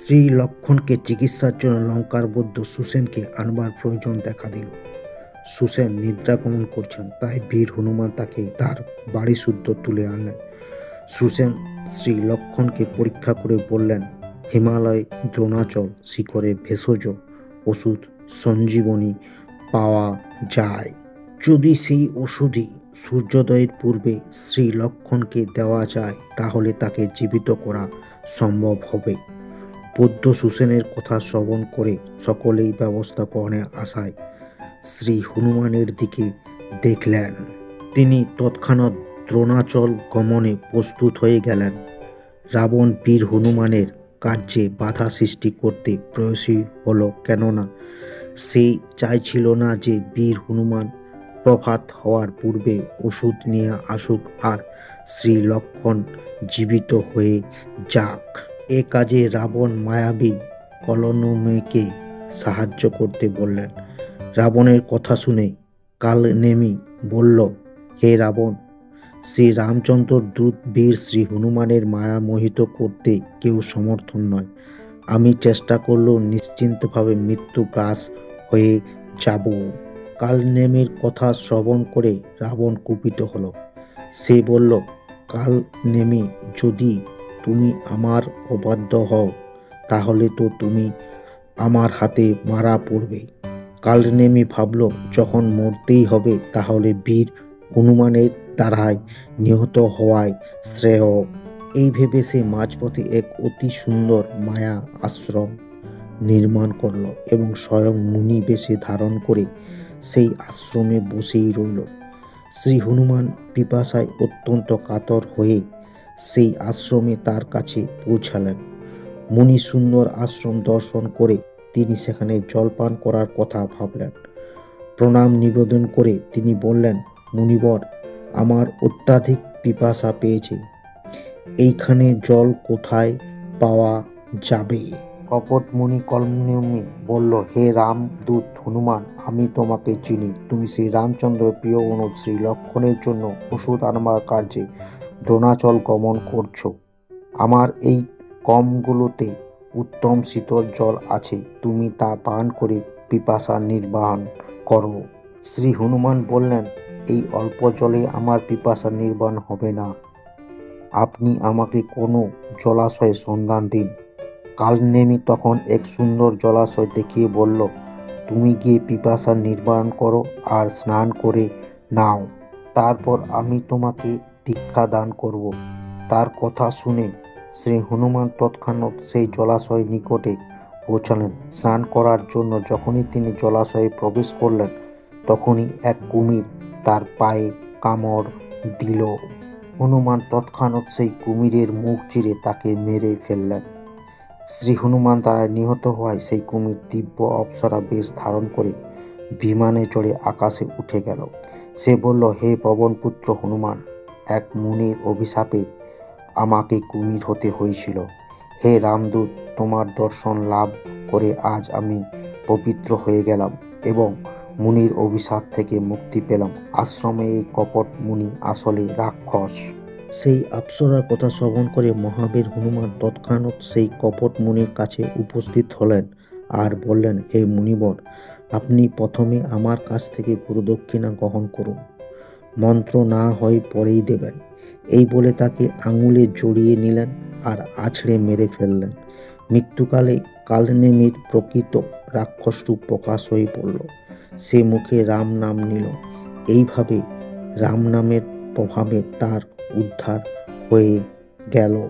শ্রী লক্ষণকে চিকিৎসার জন্য লঙ্কার বৌদ্ধ সুসেনকে আনবার প্রয়োজন দেখা দিল। সুসেন নিদ্রা গমন করছেন, তাই বীর হনুমান তাকে তার বাড়ি শুদ্ধ তুলে আনলেন। সুসেন শ্রী লক্ষণকে পরীক্ষা করে বললেন, হিমালয় দ্রোণাচল শিখরে ভেষজ ওষুধ সঞ্জীবনী পাওয়া যায়। যদি সেই ওষুধই সূর্যোদয়ের পূর্বে শ্রী লক্ষণকে দেওয়া যায়, তাহলে তাকে জীবিত করা সম্ভব হবে। বৌদ্ধ সুসেনের কথা শ্রবণ করে সকলেই ব্যবস্থাপনে আশায় শ্রী হনুমানের দিকে দেখলেন। তিনি তৎক্ষণাৎ দ্রোণাচল গমনে প্রস্তুত হয়ে গেলেন। রাবণ বীর হনুমানের কার্যে বাধা সৃষ্টি করতে প্রয়াসী হলো কেননা সে চাইছিল না যে বীর হনুমান প্রভাত হওয়ার পূর্বে ওষুধ নিয়ে আসুক আর শ্রী লক্ষণ জীবিত হয়ে যাক। এ কাজে রাবণ মায়াবী কলনমেকে সাহায্য করতে বললেন। রাবণের কথা শুনে কাল নেমি বলল, হে রাবণ, শ্রী রামচন্দ্র দূত বীর শ্রী হনুমানের মায়া মোহিত করতে কেউ সমর্থন নয়। আমি চেষ্টা করলেও নিশ্চিন্তভাবে মৃত্যু গ্রাস হয়ে যাব কালনেমির কথা শ্রবণ করে রাবণ কুপিত হলো। সে বলল, কাল নেমি যদি তুমি আমার অবাধ্য হও, তাহলে তো তুমি আমার হাতে মারা পড়বে। কালনেমি ভাবল, যখন মরতেই হবে, তাহলে বীর হনুমানের দ্বারাই নিহত হওয়ায় শ্রেয়। এই ভেবে সে মাঝপথে এক অতি সুন্দর মায়া আশ্রম নির্মাণ করল এবং স্বয়ং মুনি বেশে ধারণ করে সেই আশ্রমে বসেই রইল। শ্রী হনুমান পিপাসায় অত্যন্ত কাতর হয়ে সেই আশ্রমে তার কাছে পৌঁছালেন। মুনি সুন্দর আশ্রম দর্শন করে তিনি সেখানে জলপান করার কথা ভাবলেন। প্রণাম নিবেদন করে তিনি বললেন, মুনিবর, আমার অত্যাধিক পিপাসা পেয়েছে। এইখানে জল কোথায় পাওয়া যাবে? কপট মুনি কলমে বলল, হে রাম দূত হনুমান, আমি তোমাকে চিনি। তুমি শ্রী রামচন্দ্র প্রিয় অনু শ্রী লক্ষণের জন্য ওষুধ আনবার কার্যে দ্রোণাচল গমন করছ। আমার এই কমগুলোতে উত্তম শীতল জল আছে, তুমি তা পান করে পিপাসা নির্বাহন করো। শ্রী হনুমান বললেন, এই অল্প জলে আমার পিপাসা নির্বাণ হবে না। আপনি আমাকে কোনো জলাশয়ে সন্ধান দিন। কালনেমি তখন এক সুন্দর জলাশয় দেখিয়ে বলল, তুমি গিয়ে পিপাসা নির্বাণ করো আর স্নান করে নাও। তারপর আমি তোমাকে দীক্ষা দান করব। তার কথা শুনে শ্রী হনুমান তৎক্ষণাৎ সেই জলাশয় নিকটে পৌঁছালেন। স্নান করার জন্য যখনই তিনি জলাশয়ে প্রবেশ করলেন, তখনই এক কুমির তার পায়ে কামড় দিল। হনুমান তৎক্ষণাৎ সেই কুমিরের মুখ চিরে তাকে মেরে ফেললেন। শ্রী হনুমান দ্বারা নিহত হওয়ায় সেই কুমির দিব্য অপ্সরা বেশ ধারণ করে বিমানে চড়ে আকাশে উঠে গেল। সে বলল, হে পবনপুত্র হনুমান এক মুনির অভিশাপে আমাকে কুমির হতে হয়েছিল। হে রামদূত, তোমার দর্শন লাভ করে আজ আমি পবিত্র হয়ে গেলাম এবং মুনির অভিশাপ থেকে মুক্তি পেলাম। আশ্রমে এই কপট মুনি আসলে রাক্ষস। সেই আপসরার কথা শ্রবণ করে মহাবীর হনুমান তৎক্ষণাৎ সেই কপট মুনির কাছে উপস্থিত হলেন আর বললেন, হে মুনিবর, আপনি প্রথমে আমার কাছ থেকে গুরুদক্ষিণা গ্রহণ করুন। মন্ত্র না হয় পরেই দেবেন। এই বলে তাকে আঙুলে জড়িয়ে নিলেন আর আছড়ে মেরে ফেললেন। মৃত্যুকালে কালনেমির প্রকৃত রাক্ষসরূপ প্রকাশ হয়ে পড়ল। সে মুখে রাম নাম নিল। এইভাবে রাম নামের প্রভাবে তার উদ্ধার হয়ে গেল।